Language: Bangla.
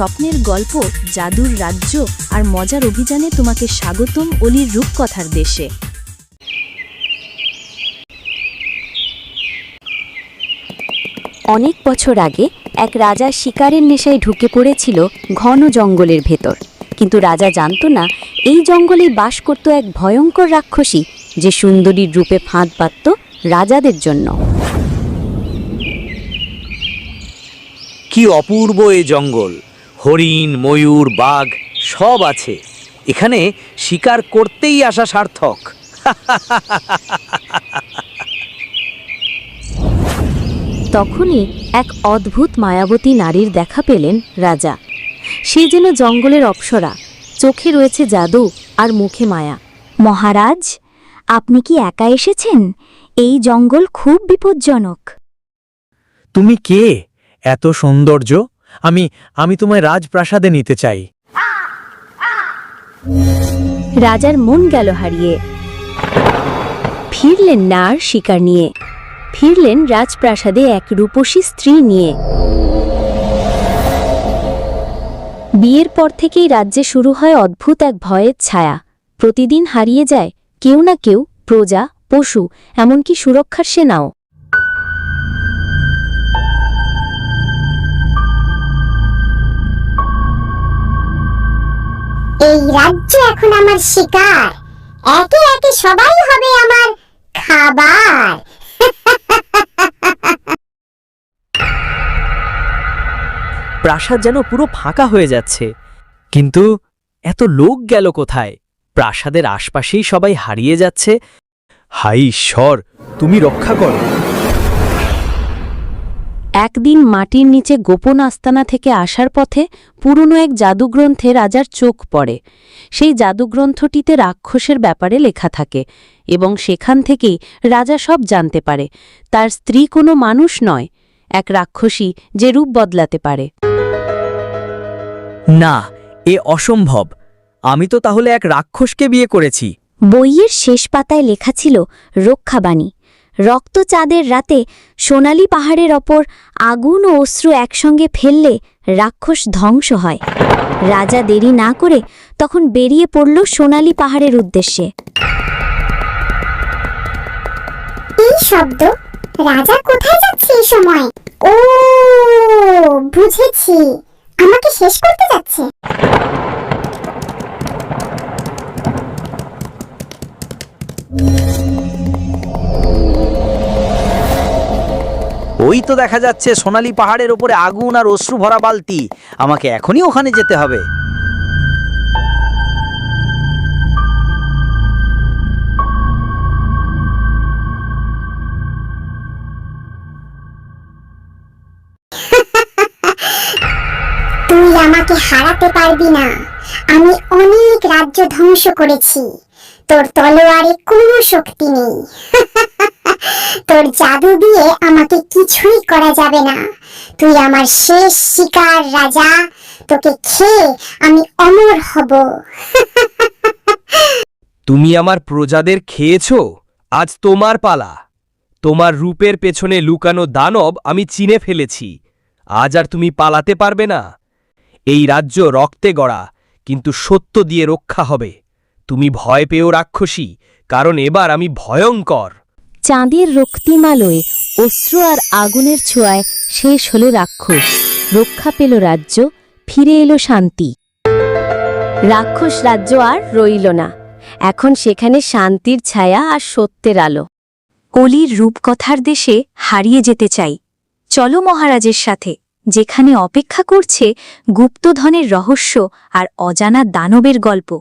স্বপ্নের গল্প, জাদুর রাজ্য আর মজার অভিযানে তোমাকে স্বাগতম অলির রূপকথার দেশে। অনেক বছর আগে এক রাজা শিকারের নেশায় ঢুকে পড়েছিল ঘন জঙ্গলের ভেতর। কিন্তু রাজা জানতো না, এই জঙ্গলে বাস করত এক ভয়ঙ্কর রাক্ষসী যে সুন্দরীর রূপে ফাঁদ পাতত রাজাদের জন্য। কি অপূর্ব এই জঙ্গল! হরিণ ময়ূর বাঘ সব আছে। এখানে শিকার করতেই আসা সার্থক। তখনই এক অদ্ভুত মায়াবতী নারীর দেখা পেলেন রাজা। সে যেন জঙ্গলের অপ্সরা চোখে রয়েছে জাদু আর মুখে মায়া। মহারাজ আপনি কি একা এসেছেন? এই জঙ্গল খুব বিপজ্জনক। তুমি কে? এত সৌন্দর্য? আমি আমি তোমায় রাজপ্রাসাদে নিতে চাই। রাজার মন গেল হারিয়ে। ফিরলেন না আর শিকার নিয়ে। ফিরলেন রাজপ্রাসাদে এক রূপসী স্ত্রী নিয়ে। বিয়ের পর থেকেই রাজ্যে শুরু হয় অদ্ভুত এক ভয়ের ছায়া। প্রতিদিন হারিয়ে যায় কেউ না কেউ, প্রজা, পশু, এমনকি সুরক্ষার সেনাও। এই রাজ্য এখন আমার শিকার। একে একে সবাই হবে আমার খাবার। প্রাসাদ যেন পুরো ফাঁকা হয়ে যাচ্ছে। কিন্তু এত লোক গেল কোথায়? প্রাসাদের আশপাশেই সবাই হারিয়ে যাচ্ছে। হাই ঈশ্বর, তুমি রক্ষা করো। একদিন মাটির নিচে গোপন আস্তানা থেকে আসার পথে পুরনো এক জাদুগ্রন্থে রাজার চোখ পড়ে। সেই জাদুগ্রন্থটিতে রাক্ষসের ব্যাপারে লেখা থাকে এবং সেখান থেকেই রাজা সব জানতে পারে। তার স্ত্রী কোনো মানুষ নয় এক রাক্ষসী যে রূপ বদলাতে পারে। না এ অসম্ভব। আমি তো তাহলে এক রাক্ষসকে বিয়ে করেছি। বইয়ের শেষ পাতায় লেখা ছিল রক্ষাবাণী। রক্তচাঁদের রাতে সোনালি পাহাড়ের ওপর আগুন ও অশ্রু একসঙ্গে ফেললে রাক্ষস ধ্বংস হয়। রাজা দেরি না করে তখন বেরিয়ে পড়ল সোনালি পাহাড়ের উদ্দেশ্যে। এই শব্দ? রাজা কোথায় যাচ্ছে এই সময়? ও, বুঝেছি। আমাকে শেষ করতে যাচ্ছে। ওই তো দেখা যাচ্ছে সোনালী পাহাড়ের ওপরে আগুন আর অশ্রু ভরা বালতি। আমাকে এখনই ওখানে যেতে হবে। তুই আমাকে হারাতে পারবি না। আমি অনেক রাজ্য ধ্বংস করেছি। তোর তলোয়ারে কোনো শক্তি নেই। তোর জাদু দিয়ে আমাকে কিছুই করা যাবে না। তুই আমার শেষ শিকার রাজা, তোকে খেয়ে আমি অমর হব। তুমি আমার প্রজাদের খেয়েছ? আজ তোমার পালা। তোমার রূপের পেছনে লুকানো দানব আমি চিনে ফেলেছি। আজ আর তুমি পালাতে পারবে না। এই রাজ্য রক্তে গড়া, কিন্তু সত্য দিয়ে রক্ষা হবে। তুমি ভয় পেও, রাক্ষসী, কারণ এবার আমি ভয়ঙ্কর। চাঁদের রক্তিমালয়ে অশ্রু আর আগুনের ছোঁয়ায় শেষ হল রাক্ষস। রক্ষা পেল রাজ্য, ফিরে এলো শান্তি। রাক্ষস রাজ্য আর রইল না। এখন সেখানে শান্তির ছায়া আর সত্যের আলো। অলির রূপকথার দেশে হারিয়ে যেতে চাই। চলো মহারাজের সাথে, যেখানে অপেক্ষা করছে গুপ্তধনের রহস্য আর অজানা দানবের গল্প।